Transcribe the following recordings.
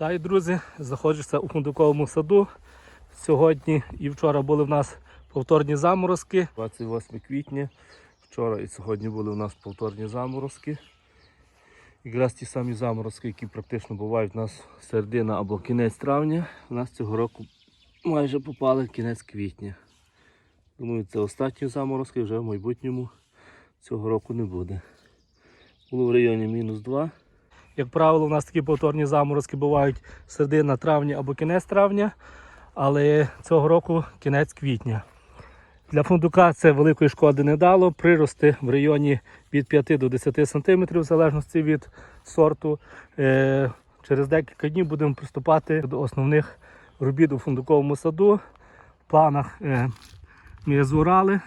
Та й друзі, знаходжуся у фундуковому саду. Сьогодні і вчора були в нас повторні заморозки. 28 квітня. Вчора і сьогодні були у нас повторні заморозки. Якраз ті самі заморозки, які практично бувають у нас середина або кінець травня. У нас цього року майже попали кінець квітня. Думаю, це останні заморозки, вже в майбутньому цього року не буде. Було в районі мінус 2. Як правило, у нас такі повторні заморозки бувають середина травня або кінець травня, але цього року кінець квітня. Для фундука це великої шкоди не дало. Прирости в районі від 5 до 10 см, в залежності від сорту. Е, Через декілька днів будемо приступати до основних робіт у фундуковому саду. В планах е, ми зорали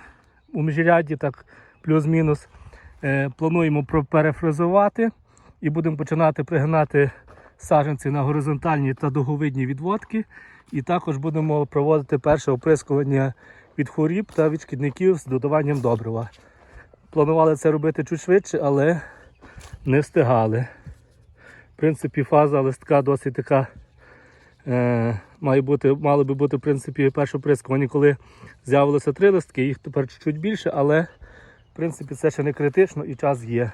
у міжряді, так плюс-мінус. Е, Плануємо перефрезувати і будемо починати пригинати саджанці на горизонтальні та дуговидні відводки. І також будемо проводити перше оприскування від хворіб та від шкідників з додаванням добрива. Планували це робити чуть швидше, але не встигали. В принципі, фаза листка досить така. Е, має бути, мали би бути в принципі, перше оприскування, коли з'явилося три листки, їх тепер чуть більше, але в принципі це ще не критично і час є.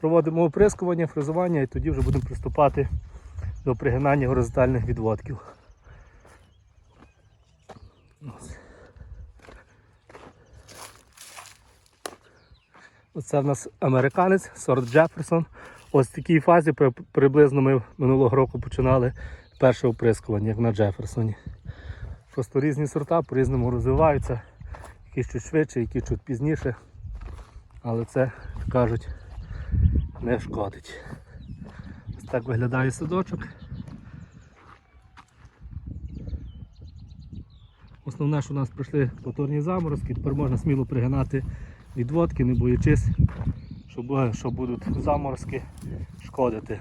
Проводимо оприскування, фрезування і тоді вже будемо приступати до пригинання горизонтальних відводків. Оце в нас американець, сорт Джеферсон. Ось в такій фазі приблизно ми минулого року починали перше оприскування, як на Джеферсоні. Просто різні сорта по-різному розвиваються, які чуть швидше, які чуть пізніше. Але це, кажуть, не шкодить. Ось так виглядає садочок. Основне, що у нас пройшли повторні заморозки, тепер можна сміло пригинати відводки, не боячись, що, будуть заморозки шкодити.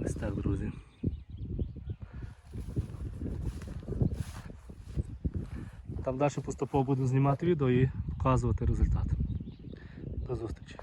Ось так, друзі. Там далі поступово буду знімати відео і показувати результат. До зустрічі.